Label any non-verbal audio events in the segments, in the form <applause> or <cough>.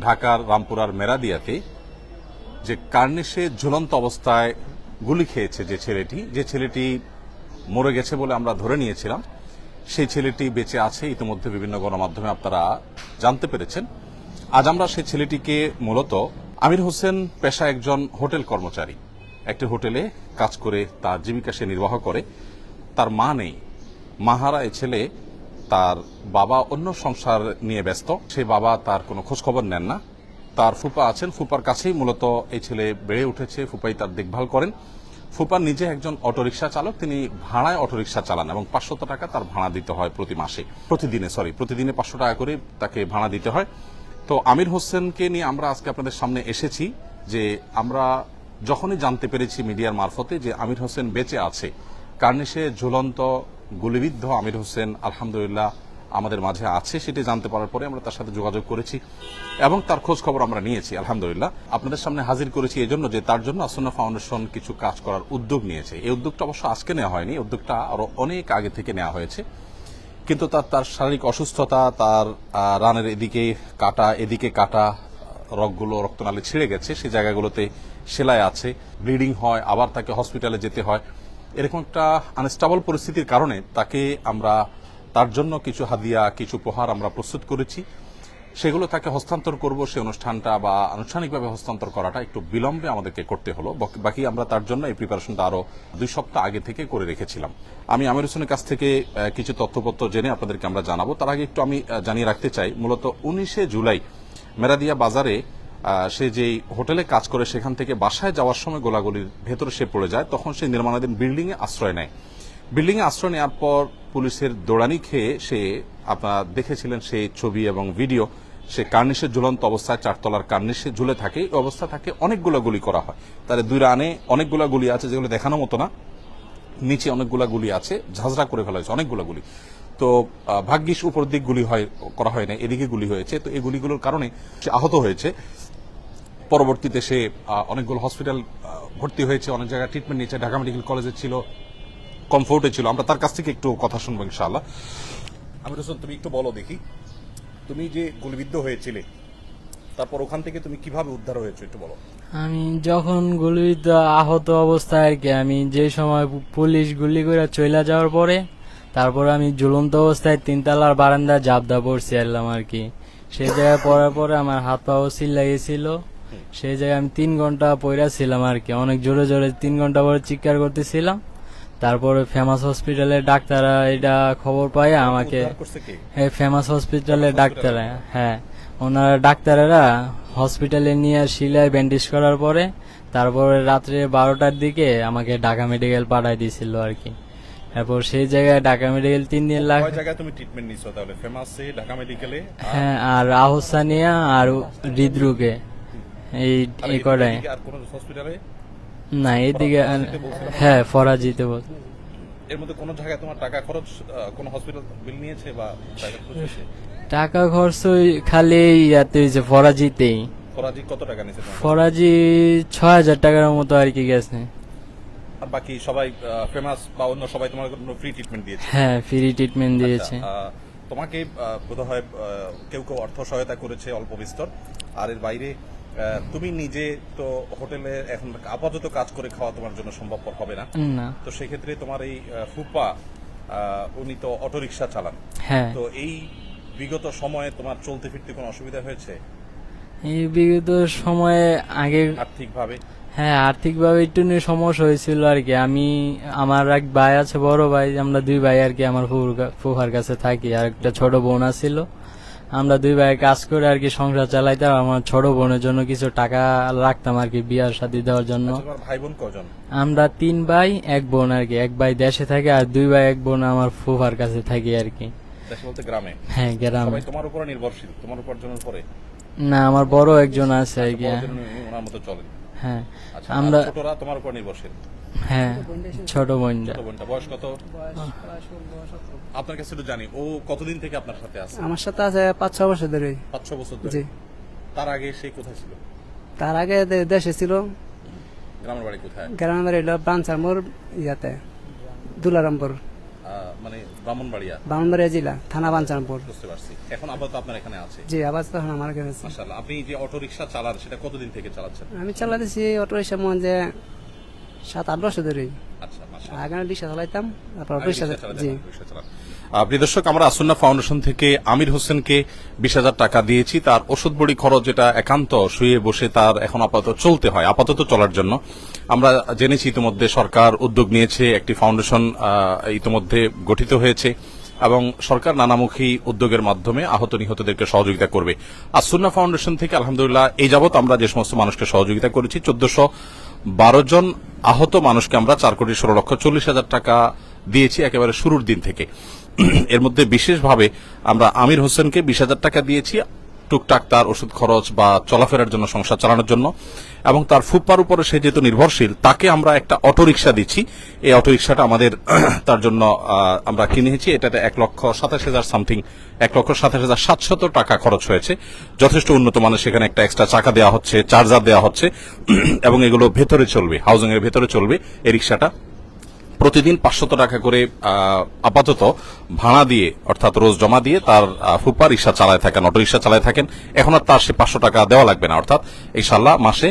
ঢাকার, রামপুরার মেরাদিয়াতে যে কার্নিশে ঝুলন্ত অবস্থায় গুলি খেয়েছে যে ছেলেটি যে ছেলেটি মরে গেছে বলে আমরা ধরে নিয়েছিলাম, সেই ছেলেটি বেঁচে আছে ইতিমধ্যে বিভিন্ন গণমাধ্যমে আপনারা জানতে পেরেছেন। আজ আমরা সেই ছেলেটিকে মূলত আমির হোসেন পেশা একজন হোটেল কর্মচারী। একটি হোটেলে কাজ করে তার জীবিকা সে নির্বাহ করে। তার মা নেই। মাহারা এ ছেলে তার বাবা অন্য সংসার নিয়ে ব্যস্ত। সেই বাবা তার কোনো খোঁজখবর নেন না। তার ফুপা আছেন, ফুপার কাছেই মূলত এই ছেলে বেড়ে উঠেছে, ফুপাই তার দেখভাল করেন। ফুপা নিজে একজন অটোরিকশা চালক, তিনি ভাড়ায় অটোরিকশা চালান এবং পাঁচশত টাকা তার ভাড়া দিতে হয় প্রতি মাসে। প্রতিদিনে সরি প্রতিদিনে পাঁচশো টাকা করে তাকে ভাড়া দিতে হয়। তো আমির হোসেনকে নিয়ে আমরা আজকে আপনাদের সামনে এসেছি যে আমরা যখনই জানতে পেরেছি মিডিয়ার মারফতে যে আমির হোসেন বেঁচে আছে, কার্নিশে ঝুলন্ত গুলিবিদ্ধ আমির হোসেন আলহামদুলিল্লাহ আমাদের মাঝে আছে, সেটি জানতে পারার পরে আমরা তার সাথে যোগাযোগ করেছি এবং তার খোঁজ খবর আমরা নিয়েছি, আলহামদুলিল্লাহ। আপনাদের সামনে হাজির করেছি এই জন্য যে তার জন্য আসন্না ফাউন্ডেশন কিছু কাজ করার উদ্যোগ নিয়েছে। এই উদ্যোগটা অবশ্য আজকে নেওয়া হয়নি উদ্যোগটা আরও অনেক আগে থেকে নেওয়া হয়েছে। কিন্তু তার তার শারীরিক অসুস্থতা, তার রানের এদিকে কাটা এদিকে কাটা, রগগুলো, রক্তনালী ছিঁড়ে গেছে সেই জায়গাগুলোতে সেলাই আছে, ব্লিডিং হয়, আবার তাকে হসপিটালে যেতে হয়। এরকম একটা আনস্টেবল পরিস্থিতির কারণে তাকে আমরা, তার জন্য কিছু হাদিয়া, কিছু উপহার আমরা প্রস্তুত করেছি। সেগুলো তাকে হস্তান্তর করব সেই অনুষ্ঠানটা বা আনুষ্ঠানিকভাবে হস্তান্তর করাটা একটু বিলম্বে আমাদেরকে করতে হলো। বাকি- আমরা তার জন্য এই প্রিপারেশনটা আরও দুই সপ্তাহ আগে থেকে করে রেখেছিলাম। আমি আমির হোসেনের কাছ থেকে কিছু তথ্যপত্র জেনে আপনাদেরকে আমরা জানাব। তার আগে একটু আমি জানিয়ে রাখতে চাই, মূলত উনিশে জুলাই মেরাদিয়া বাজারে সে যেই হোটেলে কাজ করে সেখান থেকে বাসায় যাওয়ার সময় গোলাগুলির ভেতরে সে পড়ে যায়, তখন সে নির্মাণাধীন বিল্ডিং এ আশ্রয় নেয়। বিল্ডিং এ আশ্রয় নেওয়ার পর পুলিশের দৌড়ানি খেয়ে সে, আপনারা দেখেছিলেন সেই ছবি এবং ভিডিও, সে কার্নিশে ঝুলন্ত অবস্থায় চারতলার কার্নিশে ঝুলে থাকে। এই অবস্থা থাকে অনেকগুলো গুলি করা হয়। তার দুই রানে অনেকগুলো গুলি আছে যেগুলো দেখানো মতো না। নিচে অনেকগুলা গুলি আছে, ঝাঁঝরা করে ফেলা হয়েছে অনেকগুলো গুলি তো ভাগ্যিস উপর দিক গুলি হয়, করা হয় না এদিকে গুলি হয়েছে। তো এই গুলিগুলোর কারণে সে আহত হয়েছে। পরবর্তীতে সে অনেকগুলো হসপিটাল ভর্তি হয়েছে অনেক জায়গায় ট্রিটমেন্ট নিয়েছে ঢাকা মেডিকেল কলেজে ছিল কমফোর্টে ছিল। আমরা তার কাছ থেকে একটু কথা শুনব ইনশাআল্লাহ। আমি রসুন তুমি একটু বলো দেখি। তুমি যে গুলিবিদ্ধ হয়েছিলে তারপর ওখান থেকে তুমি কীভাবে উদ্ধার হয়েছো একটু বলো। আমি যখন গুলিবিদ্ধ আহত অবস্থায় আর কি আমি যে সময় পুলিশ গুলি করে চলে যাওয়ার পরে তারপর আমি ঝুলন্ত অবস্থায় তিনতলার বারান্দা জাবদা পড়ছি আর কি। সেই জায়গায় পড়ার পরে আমার হাত পাও সিল লাগিয়েছিল। সেই জায়গায় আমি তিন ঘণ্টা পইরা ছিলাম আর কি। অনেক জোরে জোরে তিন ঘণ্টা পরে চিৎকার করতেছিলাম। তারপরে ফেমাস হসপিটালে ডাক্তাররা এটা খবর পায় আমাকে। হ্যাঁ ফেমাস হসপিটালে। ডাক্তার হ্যাঁ। ওনারা ডাক্তারেরা হসপিটালে নিয়ে শিলায় ব্যান্ডেজ করার পরে তারপরে রাত্রে বারোটার দিকে আমাকে ঢাকা মেডিকেল পাঠাই দিয়েছিল আর কি। তারপর সেই জায়গায় ঢাকা মেডিকেল তিন দিন জায়গায় তুমি ট্রিটমেন্ট নিছো তাহলে? ফেমাসে ঢাকা মেডিকেলে হ্যাঁ আর আহসানিয়া আর হৃদরোগে। এই আর কোন হসপিটালে না এইদিকে হ্যাঁ ফরাজিতে বল এর মধ্যে কোন জায়গায় তোমার টাকা খরচ কোন হসপিটাল বিল নিয়েছে বা টাকা খরচ খালি ইয়াতে হয়েছে ফরাজিতেই। ফরাজি কত টাকা নিয়েছে ফরাজি ছয় হাজার টাকার মতো আর কি গেছে। আর বাকি সবাই ফেমাস বা অন্য সবাই তোমার ফ্রি ট্রিটমেন্ট দিয়েছে? হ্যাঁ ফ্রি ট্রিটমেন্ট দিয়েছে। আচ্ছা, তোমাকে বোধ হয় কেউ কেউ অর্থ সহায়তা করেছে অল্প বিস্তর। আর এর বাইরে তুমি নিজে তো হোটেলে এখন আপাতত কাজ করে খাওয়া তোমার জন্য সম্ভবপর হবে না। তো সেক্ষেত্রে তোমার এই ফুপা উনি তো অটোরিকশা চালান। হ্যাঁ। তো এই বিগত সময়ে তোমার চলতে ফিরতে কোনো অসুবিধা হয়েছে? এই বিগত সময়ে আগে আর্থিকভাবে? হ্যাঁ আর্থিকভাবে একটু নিয়ে সমস্যা হয়েছিল আর কি। আমি আমার এক ভাই আছে বড় ভাই আমরা দুই ভাই আর কি আমার ফুফুর কাছে থাকি। আর একটা ছোট বোন ছিল আমরা দুই ভাই কাজ করে আর কি সংসার চালাইতাম আমার ছোট বোনের জন্য কিছু টাকা রাখতাম আর কি বিয়ার সাথে দেওয়ার জন্য। আচ্ছা, ভাই বোন কজন? আমরা তিন ভাই এক বোন আর কি এক ভাই দেশে থাকে আর দুই ভাই এক বোন আমার ফুফার কাছে থাকি আর কি। দেশে বলতে গ্রামে? হ্যাঁ গ্রামে। তোমার উপর নির্ভরশীল তোমার উপার্জনের পরে না আমার বড় একজন আছে আর কি। ওনার মতো চলেন হ্যাঁ আচ্ছা আমরা ছোটরা তোমার উপর নির্ভরশীল? হ্যাঁ ছোট বোনটা। ছোট বোনটা বয়স কত? আপনার কাছে একটু জানি ও কতদিন থেকে আপনার সাথে আছে? আমার সাথে আছে পাঁচ ছ বছর ধরে পাঁচ ছ বছর ধরে? জি। তার আগে সে কোথায় ছিল? তার আগে দেশে ছিল। গ্রামের বাড়ি কোথায়? গ্রামের এলো ব্রাঞ্চার মোর ইয়াতে দুলারামপুর। আহ, মানে ব্রাহ্মণবাড়িয়া? বামনবাড়িয়া জেলা থানা বাঞ্চানপুর বুঝতে পারছি। এখন আপাতত আপনার এখানে আছে? জি আবার তখন আমার কাছে আছে। মাশাআল্লাহ আপনি যে অটো রিকশা চালান সেটা কতদিন থেকে চালাচ্ছেন? আমি চালাতেছি অটো রিক্সা মনে যে সাত আট বছর ধরে আচ্ছা রিক্সা চালাইতাম জি। প্রিয় দর্শক আমরা আসন্না ফাউন্ডেশন থেকে আমির হোসেনকে বিশ হাজার টাকা দিয়েছি। তার ওষুধ বড়ি খরচ যেটা একান্ত শুয়ে বসে তার এখন আপাতত চলতে হয় আপাতত চলার জন্য। আমরা জেনেছি ইতিমধ্যে সরকার উদ্যোগ নিয়েছে একটি ফাউন্ডেশন ইতিমধ্যে গঠিত হয়েছে এবং সরকার নানামুখী উদ্যোগের মাধ্যমে আহত নিহতদেরকে সহযোগিতা করবে। আসুন্না ফাউন্ডেশন থেকে আলহামদুলিল্লাহ এই যাবত আমরা যে সমস্ত মানুষকে সহযোগিতা করেছি চোদ্দশো বারো জন আহত মানুষকে আমরা চার কোটি ষোলো লক্ষ চল্লিশ হাজার টাকা দিয়েছি একেবারে শুরুর দিন থেকে। এর মধ্যে বিশেষভাবে আমরা আমির হোসেনকে বিশ হাজার টাকা দিয়েছি। টুকটাক তার ওষুধ খরচ বা চলাফেরার জন্য সংসার চালানোর জন্য, এবং তার ফুপ্পার উপরে সে যেহেতু নির্ভরশীল, তাকে আমরা একটা অটোরিকশা দিচ্ছি। এই অটোরিকশাটা আমাদের <clears throat> তার জন্য আমরা কিনেছি এটাতে এক লক্ষ সাতাশ হাজার সামথিং, এক লক্ষ সাতাশ হাজার সাতশত টাকা খরচ হয়েছে। যথেষ্ট উন্নত মানের সেখানে একটা এক্সট্রা চাকা দেওয়া হচ্ছে, চার্জার দেওয়া হচ্ছে। <clears throat> এবং এগুলো ভেতরে চলবে হাউজিং এর ভেতরে চলবে এই রিক্সাটা প্রতিদিন পাঁচশত টাকা করে আপাতত ভাড়া দিয়ে, অর্থাৎ রোজ জমা দিয়ে তার ফুপা রিক্সা চালায় থাকেন, অটো রিক্সা চালায় থাকেন। এখন আর তার সে পাঁচশো টাকা দেওয়া লাগবে না, অর্থাৎ ইনশাল্লাহ মাসে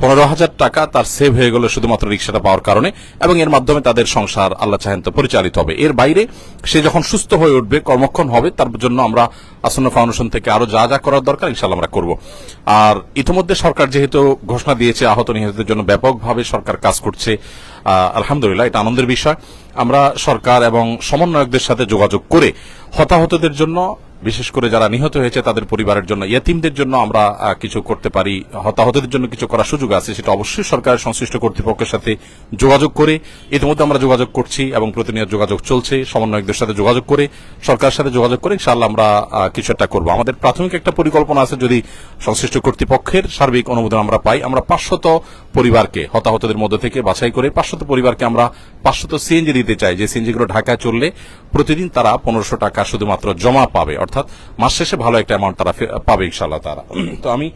পনেরো হাজার টাকা তার সেভ হয়ে গেল শুধুমাত্র রিক্সাটা পাওয়ার কারণে এবং এর মাধ্যমে তাদের সংসার আল্লাহ চাহেন তো পরিচালিত হবে। এর বাইরে সে যখন সুস্থ হয়ে উঠবে, কর্মক্ষণ হবে, তার জন্য আমরা আসন্ন ফাউন্ডেশন থেকে আরও যা যা করার দরকার ইনশাল্লাহ আমরা করব। আর ইতিমধ্যে সরকার যেহেতু ঘোষণা দিয়েছে, আহত নিহতদের জন্য ব্যাপকভাবে সরকার কাজ করছে আলহামদুলিল্লাহ, এটা আনন্দের বিষয়। আমরা সরকার এবং সমন্বয়কদের সাথে যোগাযোগ করে হতাহতদের জন্য বিশেষ করে যারা নিহত হয়েছে তাদের পরিবারের জন্য, ইয়াতিমদের জন্য আমরা কিছু করতে পারি, হতাহতদের জন্য কিছু করার সুযোগ আছে, সেটা অবশ্যই সরকারের সংশ্লিষ্ট কর্তৃপক্ষের সাথে যোগাযোগ করে, ইতিমধ্যে আমরা যোগাযোগ করছি এবং প্রতিনিয়ত যোগাযোগ চলছে, সমন্বয়কদের সাথে যোগাযোগ করে, সরকারের সাথে যোগাযোগ করে ইনশাআল্লাহ আমরা কিছু একটা করব। আমাদের প্রাথমিক একটা পরিকল্পনা আছে, যদি সংশ্লিষ্ট কর্তৃপক্ষের সার্বিক অনুমোদন আমরা পাই, আমরা পাঁচশত পরিবারকে, হতাহতদের মধ্যে থেকে বাছাই করে পাঁচশত পরিবারকে আমরা পাঁচশত সিএনজি দিতে চাই যে সিএনজি গুলো ঢাকায় চললে প্রতিদিন তারা পনেরোশো টাকা শুধুমাত্র জমা পাবে। অর্থাৎ মাস শেষে ভালো একটা অ্যামাউন্ট তারা পাবে ইনশাল্লাহ তারা। <clears throat> তো আমি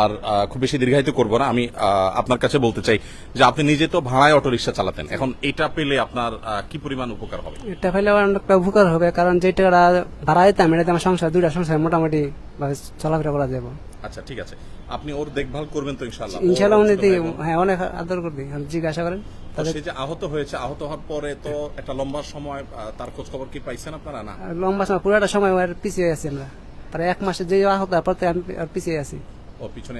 আর খুব বেশি দীর্ঘায়িত করব না। আমি আপনার কাছে বলতে চাই যে আপনি নিজে তো ভাড়ায় অটো রিক্সা চালাতেন। এখন এটা পেলে আপনার কি পরিমাণ উপকার হবে? এটা পেলে অনেকটা উপকার হবে। কারণ যে টাকাটা ভাড়া দিতাম এটাতে আমার সংসার, দুইটা সংসার মোটামুটি চলাফেরা করা যাবে। আচ্ছা ঠিক আছে। আপনি ওর দেখভাল করবেন তো ইনশাআল্লাহ। ইনশাআল্লাহ উনি। হ্যাঁ অনেক আদর করবি জিজ্ঞাসা করেন। তাহলে সে যে আহত হয়েছে আহত হওয়ার পরে তো একটা লম্বা সময় তার খোঁজ খবর কি পাইছেন আপনারা না? লম্বা সময় পুরোটা সময় ওর পিছে আছি আমরা। প্রায় এক মাসে যে আহত তারপর আমি পিছিয়ে আছি। পিছনে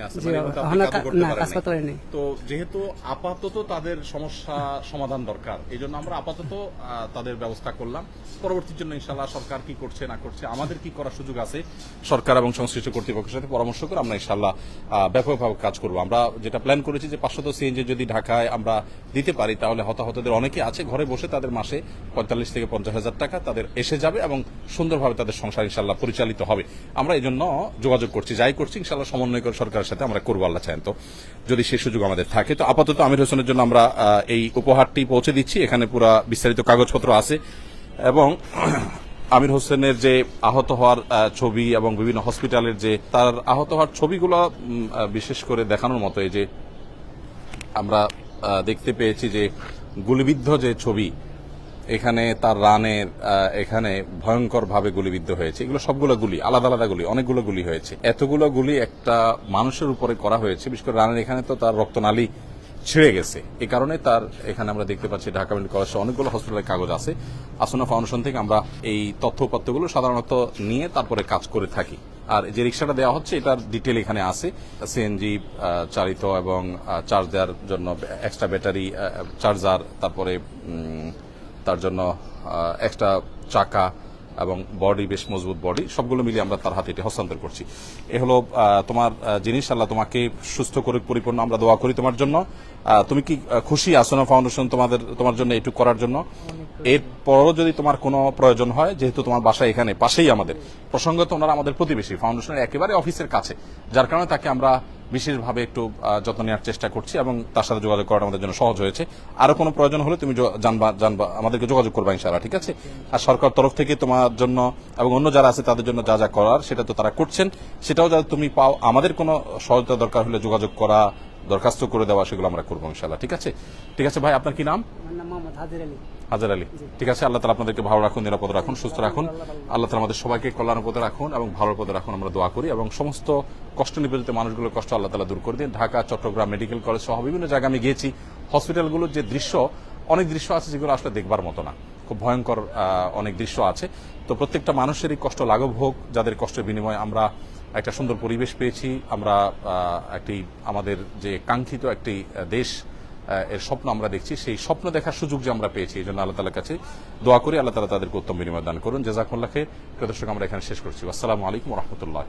মানে না কাজ করতে পারিনি তো যেহেতু আপাতত তাদের সমস্যা সমাধান দরকার এই জন্য আমরা আপাতত তাদের ব্যবস্থা করলাম। পরবর্তীর জন্য ইনশাল্লাহ সরকার কি করছে না করছে আমাদের কি করার সুযোগ আছে সরকার এবং সংশ্লিষ্ট কর্তৃপক্ষের সাথে পরামর্শ করে আমরা ইনশাল্লাহ ব্যাপকভাবে কাজ করব। আমরা যেটা প্ল্যান করেছি যে পাঁচশত সিএনজি যদি ঢাকায় আমরা দিতে পারি তাহলে হতাহতদের অনেকে আছে ঘরে বসে তাদের মাসে পঁয়তাল্লিশ থেকে পঞ্চাশ হাজার টাকা তাদের এসে যাবে এবং সুন্দরভাবে তাদের সংসার ইনশাল্লাহ পরিচালিত হবে। আমরা এই জন্য যোগাযোগ করছি যাই করছি ইনশাল্লাহ সমন্বয় করে সরকারের সাথে আমরা করব, আল্লাহ চান তো। যদি সেই সুযোগ আমাদের থাকে। তো আপাতত আমির হোসেনের জন্য আমরা এই উপহারটি পৌঁছে দিচ্ছি। এখানে পুরো বিস্তারিত কাগজপত্র আছে। এবং <clears throat> আমির হোসেনের যে আহত হওয়ার ছবি এবং বিভিন্ন হসপিটালের যে, তার আহত হওয়ার ছবিগুলো বিশেষ করে দেখানোর মতো এই যে আমরা দেখতে পেয়েছি যে গুলিবিদ্ধ যে ছবি এখানে তার রানের এখানে ভয়ঙ্কর ভাবে গুলিবিদ্ধ হয়েছে। এগুলো সবগুলো গুলি, আলাদা আলাদা গুলি, অনেকগুলো গুলি হয়েছে। এতগুলো গুলি একটা মানুষের উপরে করা হয়েছে, বিশেষ করে রানের এখানে তো তার রক্তনালী ছিঁড়ে গেছে। এ কারণে তার এখানে আমরা দেখতে পাচ্ছি ঢাকা মেডিকেল কলেজে অনেকগুলো হসপিটালের কাগজ আছে। আসনা ফাউন্ডেশন থেকে আমরা এই তথ্য উপাত্তগুলো সাধারণত নিয়ে তারপরে কাজ করে থাকি। আর যে রিক্সাটা দেওয়া হচ্ছে, এটার ডিটেল এখানে আছে। সিএনজি চালিত এবং চার্জ দেওয়ার জন্য এক্সট্রা ব্যাটারি চার্জার তারপরে তার জন্য এক্সট্রা চাকা এবং বডি বেশ মজবুত বডি সবগুলো মিলিয়ে আমরা তার হাতে এটি হস্তান্তর করছি। এ হলো তোমার জিনিস। আল্লাহ তোমাকে সুস্থ করে পরিপূর্ণ। আমরা দোয়া করি তোমার জন্য। তুমি কি খুশি আসনা ফাউন্ডেশন তোমাদের, তোমার জন্য এটুকু করার জন্য? এরপরও যদি তোমার কোনো প্রয়োজন হয়, যেহেতু তোমার বাসা এখানে পাশেই আমাদের, প্রসঙ্গত ওনারা আমাদের প্রতিবেশী ফাউন্ডেশনের একেবারে অফিসের কাছে, যার কারণে তাকে আমরা বিশেষভাবে একটু যত্ন নেওয়ার চেষ্টা করছি এবং তার সাথে যোগাযোগ করাটা আমাদের জন্য সহজ হয়েছে। আরও কোনো প্রয়োজন হলে তুমি জানবা জানবা, আমাদেরকে যোগাযোগ করবা ইনশাআল্লাহ, ঠিক আছে? আর সরকার তরফ থেকে তোমার জন্য এবং অন্য যারা আছে তাদের জন্য যা যা করার সেটা তো তারা করছেন। সেটাও যাতে তুমি পাও, আমাদের কোনো সহায়তা দরকার হলে যোগাযোগ করা দরখাস্ত করে দেওয়া সেগুলো আমরা করব ইনশাআল্লাহ, ঠিক আছে? ঠিক আছে ভাই, আপনার কি নাম? নাম মোহাম্মদ হাজির আলী। হাজার আলী। ঠিক আছে, আল্লাহ তালা আপনাদেরকে ভালো রাখুন, নিরাপদ রাখুন, সুস্থ রাখুন। আল্লাহ তালা আমাদের সবাইকে কল্যাণ পথে রাখুন এবং ভালো পথে রাখুন, আমরা দোয়া করি এবং সমস্ত কষ্ট নিবেদিত মানুষগুলোর কষ্ট আল্লাহ তালা দূর করে দিন। ঢাকা, চট্টগ্রাম মেডিকেল কলেজ সহ বিভিন্ন জায়গায় আমি গিয়েছি। হসপিটালগুলোর যে দৃশ্য, অনেক দৃশ্য আছে যেগুলো আসলে দেখবার মতো না। খুব ভয়ঙ্কর অনেক দৃশ্য আছে। তো প্রত্যেকটা মানুষেরই কষ্ট লাঘব হোক, যাদের কষ্টের বিনিময়ে আমরা একটা সুন্দর পরিবেশ পেয়েছি। আমরা একটি আমাদের যে কাঙ্ক্ষিত একটি দেশ এর স্বপ্ন আমরা দেখছি। সেই স্বপ্ন দেখার সুযোগ যে আমরা পেয়েছি, এই জন্য আল্লাহ তালার কাছে দোয়া করি। আল্লাহ তালা তাদেরকে উত্তম বিনিময় দান করুন। জেজাকুল্লাহকে প্রদর্শক আমরা এখানে শেষ করছি। আসসালামু আলাইকুম রহমতুল্লাহ